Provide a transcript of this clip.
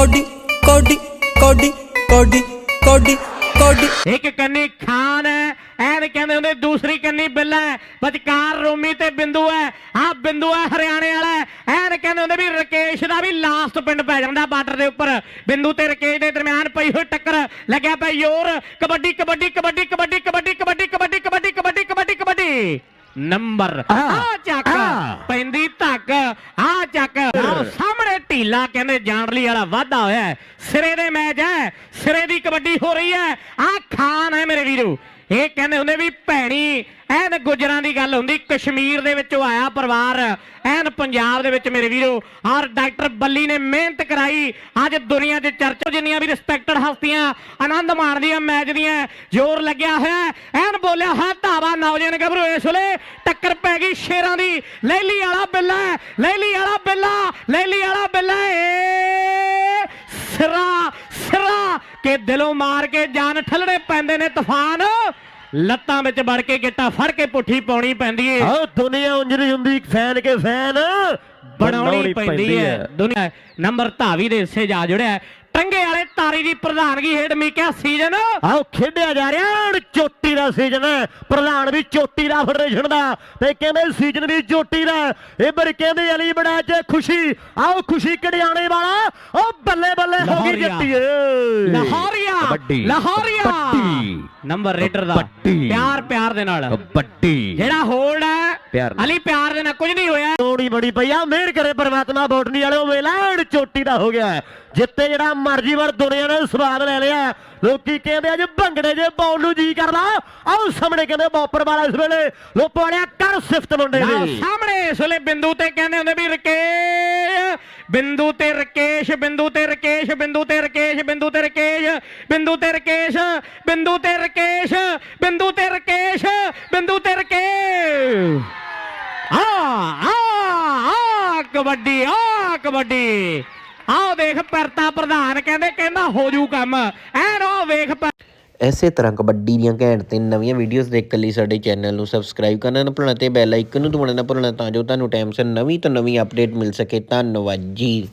Cody ਕੋਡੀ ਕੋਡੀ ਕੋਡੀ ਕੋਡੀ ਕੋਡੀ ਇੱਕ ਕੰਨੀ ਖਾਨ ਹੈ ਐਨ ਕਹਿੰਦੇ ਹੁੰਦੇ ਦੂਸਰੀ ਕੰਨੀ ਬਿੱਲਾ ਹੈ ਵਿਚਕਾਰ ਰੋਮੀ ਤੇ ਬਿੰਦੂ ਹੈ ਆਹ ਬਿੰਦੂ ਹੈ ਹਰਿਆਣੇ ਵਾਲਾ ਹੈ। ਐਨ ਕਹਿੰਦੇ ਹੁੰਦੇ ਵੀ ਰਕੇਸ਼ ਦਾ ਵੀ ਲਾਸਟ ਪਿੰਡ ਪੈ ਜਾਂਦਾ ਬਾਰਡਰ ਦੇ ਉੱਪਰ ਬਿੰਦੂ ਤੇ ਰਕੇਸ਼ ਦੇ ਦਰਮਿਆਨ ਪਈ ਹੋਈ ਟੱਕਰ ਲੱਗਿਆ ਪਿਆ ਜ਼ੋਰ ਕਬੱਡੀ ਕਬੱਡੀ ਕਬੱਡੀ ਕਬੱਡੀ ਕਬੱਡੀ ਕਬੱਡੀ ਕਬੱਡੀ ਕਬੱਡੀ ਕਬੱਡੀ ਕਬੱਡੀ ਕਬੱਡੀ ਨੰਬਰ ਆ ਚੱਕ ਪੈਂਦੀ ਧੱਕ ਆ ਚੱਕ ਢੀਲਾ ਕਹਿੰਦੇ ਜਾਣਲੀ ਵਾਲਾ ਵਾਧਾ ਹੋਇਆ ਸਿਰੇ ਦੇ ਮੈਚ ਹੈ, ਸਿਰੇ ਦੀ ਕਬੱਡੀ ਹੋ ਰਹੀ ਹੈ। ਆ ਖਾਨ ਹੈ ਮੇਰੇ ਵੀਰੋ। ਇਹ ਕਹਿੰਦੇ ਹੁੰਦੇ ਵੀ ਭੈਣੀ, ਐਨ ਗੁਜਰਾਂ ਦੀ ਗੱਲ ਹੁੰਦੀ, ਕਸ਼ਮੀਰ ਦੇ ਵਿੱਚੋਂ ਆਇਆ ਪਰਿਵਾਰ, ਐਨ ਪੰਜਾਬ ਦੇ ਵਿੱਚ ਮੇਰੇ ਵੀਰੋ। ਔਰ ਡਾਕਟਰ ਬੱਲੀ ਨੇ ਮਿਹਨਤ ਕਰਾਈ। ਅੱਜ ਦੁਨੀਆ 'ਚ ਚਰਚਾ ਜਿੰਨੀਆਂ ਵੀ ਰਿਸਪੈਕਟਡ ਹਸਤੀਆਂ, ਆਨੰਦ ਮਾਣਦੀਆਂ ਮੈਚ ਦੀਆਂ, ਜ਼ੋਰ ਲੱਗਿਆ ਹੋਇਆ ਐਨ ਬੋਲਿਆ, ਹੈ ਧਾਵਾ ਨੌਜਵਾਨ ਗੱਭਰੂ ਇਸ ਵੇਲੇ ਟੱਕਰ ਪੈ ਗਈ ਸ਼ੇਰਾਂ ਦੀ। ਲੈਲੀ ਵਾਲਾ ਬਿੱਲਾ ਲੈਲੀ ਵਾਲਾ ਬਿੱਲਾ ਲੈਲੀ ਵਾਲਾ ਬਿੱਲਾ ਏ। ਸਿਰਾ ਸਿਰਾ ਕਿ ਦਿਲੋਂ ਮਾਰ ਕੇ ਜਾਨ ਠੱਲੜੇ ਪੈਂਦੇ ਨੇ ਤੂਫਾਨ। ਲੱਤਾਂ ਵਿੱਚ ਵੜ ਕੇ ਗਿੱਟਾ ਫੜ ਕੇ ਪੁੱਠੀ ਪਾਉਣੀ ਪੈਂਦੀ ਏ। ਆਹ ਦੁਨੀਆ ਉਂਜਰੀ ਹੁੰਦੀ ਫੈਨ ਕੇ ਫੈਨ ਬਣਾਉਣੀ ਪੈਂਦੀ ਹੈ। ਦੁਨੀਆ ਨੰਬਰ ਧਾਵੀ ਦੇ ਹਿੱਸੇ ਜਾ ਜੁੜਿਆ। ਟੰਗੇ ਵਾਲੇ ਤਾਰੀ ਦੀ ਪ੍ਰਧਾਨਗੀ ਹੇਠ ਮਿਕਿਆ ਸੀਜ਼ਨ? ਆਹ ਖੇਡਿਆ ਜਾ ਰਿਹਾ ਹੁਣ ਚੋਟੀ ਦਾ ਸੀਜ਼ਨ ਹੈ। ਪ੍ਰਧਾਨ ਵੀ ਚੋਟੀ ਦਾ ਫੈਡਰੇਸ਼ਨ ਦਾ ਤੇ ਕਹਿੰਦੇ ਸੀਜ਼ਨ ਵੀ ਚੋਟੀ ਦਾ ਇਹ ਪਰ ਕਹਿੰਦੇ ਅਲੀ ਬੜਾ ਚ ਖੁਸ਼ੀ। ਆਓ ਖੁਸ਼ੀ ਕੜਿਆਣੇ ਵਾਲਾ। ਉਹ ਬੱਲੇ ਬੱਲੇ ਹੋ ਗਈ। ਜੱਟੀ ਏ। ਲਾਹੌਰੀਆ। ਕਬੱਡੀ। ਲਾਹੌਰੀਆ। ਕਬੱਡੀ। ਨੰਬਰ ਰੇਡਰ ਦਾ। ਕਬੱਡੀ। ਪਿਆਰ ਪਿਆਰ ਦੇ ਨਾਲ। ਕਬੱਡੀ। ਜਿਹੜਾ ਹੋਲਡ ਹੈ ਪਿਆਰ ਨਾਲ। ਅਲੀ ਪਿਆਰ ਦੇ ਨਾਲ ਕੁਝ ਨਹੀਂ ਹੋਇਆ। ਲੋੜੀ ਬੜੀ ਪਈ ਆ ਮਿਹਰ ਕਰੇ ਪਰਮਾਤਮਾ ਬੋਟਨੀ ਵਾਲਿਓ ਮੇਲਾਣ ਚੋਟੀ ਦਾ ਹੋ ਗਿਆ ਜਿੱਤੇ ਜਿਹੜਾ ਮਰਜ਼ੀ ਵਰ ਦੁਨੀਆ ਨੇ ਸਵਾਦ ਲੈ ਲਿਆ ਲੋਕੀ ਕਹਿੰਦੇ ਅੱਜ ਭੰਗੜੇ ਜੇ ਬੌਲ ਨੂੰ ਜੀ ਕਰਦਾ ਆਓ ਸਾਹਮਣੇ ਕਹਿੰਦੇ ਬੌਪਰ ਵਾਲਾ ਇਸ ਵੇਲੇ ਲੋਪੋ ਵਾਲਿਆ ਕਰ ਸਿਫਤ ਮੁੰਡੇ ਦੀ। ਸਾਹਮਣੇ ਇਸ ਵੇਲੇ ਬਿੰਦੂ ਤੇ ਕਹਿੰਦੇ ਹੁੰਦੇ ਵੀ ਰਕੇ ਬਿੰਦੂ ਤੇ ਰਕੇਸ਼ ਬਿੰਦੂ ਤੇ ਰਕੇਸ਼ ਬਿੰਦੂ ਤੇ ਰਕੇਸ਼ ਬਿੰਦੂ ਤੇ ਰਕੇਸ਼ ਬਿੰਦੂ ਤੇ ਰਕੇਸ਼ ਬਿੰਦੂ ਤੇ ਰਕੇਸ਼ ਬਿੰਦੂ ਤੇ ਰਕੇਸ਼ ਬਿੰਦੂ ਤੇ ਆ ਆ ਕਬੱਡੀ ਆ, ਕਬੱਡੀ। ਆਓ ਦੇਖ ਪਰਤਾ ਪ੍ਰਧਾਨ ਕਹਿੰਦੇ, ਕਹਿੰਦਾ ਹੋ ਜੂ ਕੰਮ। ਐਨ ਉਹ ਵੇਖ ਐਸੇ ਤਰ੍ਹਾਂ ਕਬੱਡੀ ਦੀਆਂ ਘੈਂਟ ਤੇ ਨਵੀਆਂ ਵੀਡੀਓਜ਼ ਦੇਖਣ ਲਈ ਸਾਡੇ ਚੈਨਲ ਨੂੰ ਸਬਸਕ੍ਰਾਈਬ ਕਰਨਾ ਨਾ ਭੁੱਲਣਾ ਤੇ ਬੈਲ ਆਈਕਨ ਨੂੰ ਦਬਾਉਣਾ ਨਾ ਭੁੱਲਣਾ ਤਾਂ ਜੋ ਤੁਹਾਨੂੰ ਟਾਈਮ ਸਿਰ ਨਵੀਂ ਤੋਂ ਨਵੀਂ ਅਪਡੇਟ ਮਿਲ ਸਕੇ। ਧੰਨਵਾਦ ਜੀ।